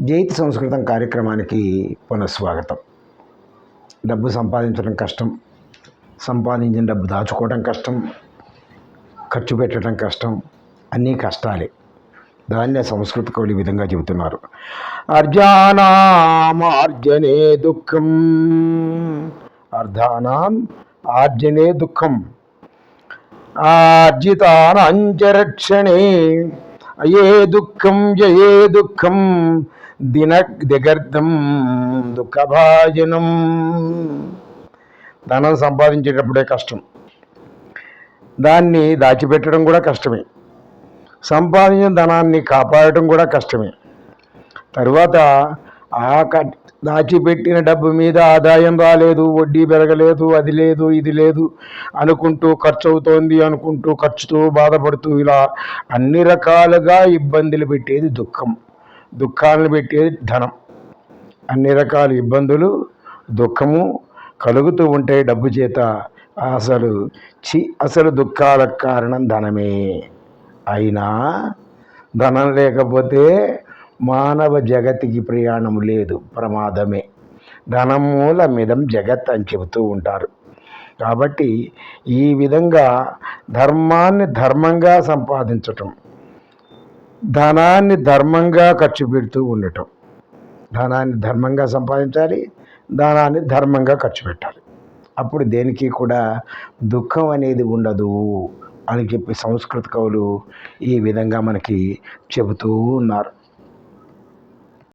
జైతి సంస్కృతం కార్యక్రమానికి పునఃస్వాగతం. డబ్బు సంపాదించడం కష్టం సంపాదించిన డబ్బు దాచుకోవడం కష్టం ఖర్చు పెట్టడం కష్టం అన్నీ కష్టాలే. దాన్నే సంస్కృత కవులు ఈ విధంగా చెబుతున్నారు. అర్జానామార్జనే దుఃఖం అర్ధానాం ఆర్జనే దుఃఖం ఆర్జితానంచరక్షణే అయే దుఃఖం జయే దుఃఖం దిన దిగర్థం దుఃఖభాజనం. ధనం సంపాదించేటప్పుడే కష్టం. దాన్ని దాచిపెట్టడం కూడా కష్టమే. సంపాదించిన ధనాన్ని కాపాడటం కూడా కష్టమే. తరువాత ఆ క- దాచిపెట్టిన డబ్బు మీద ఆదాయం రాలేదు వడ్డీ పెరగలేదు అది లేదు ఇది లేదు అనుకుంటూ ఖర్చు అవుతోంది అనుకుంటూ ఖర్చుతో బాధపడుతూ ఇలా అన్ని రకాలుగా ఇబ్బందులు పెట్టేది దుఃఖం. దుఃఖాలను పెట్టేది ధనం. అన్ని రకాల ఇబ్బందులు దుఃఖము కలుగుతూ ఉంటాయి డబ్బు చేత అసలు చి అసలు దుఃఖాలకు కారణం ధనమే. అయినా ధనం లేకపోతే మానవ జగతికి ప్రయాణం లేదు ప్రమాదమే. ధనం మూలమిదం జగత్ అని చెబుతూ ఉంటారు. కాబట్టి ఈ విధంగా ధర్మాన్ని ధర్మంగా సంపాదించటం ధనాన్ని ధర్మంగా ఖర్చు పెడుతూ ఉండటం. ధనాన్ని ధర్మంగా సంపాదించాలి ధనాన్ని ధర్మంగా ఖర్చు పెట్టాలి. అప్పుడు దేనికి కూడా దుఃఖం అనేది ఉండదు అని చెప్పి సంస్కృత కవులు ఈ విధంగా మనకి చెబుతూ ఉన్నారు.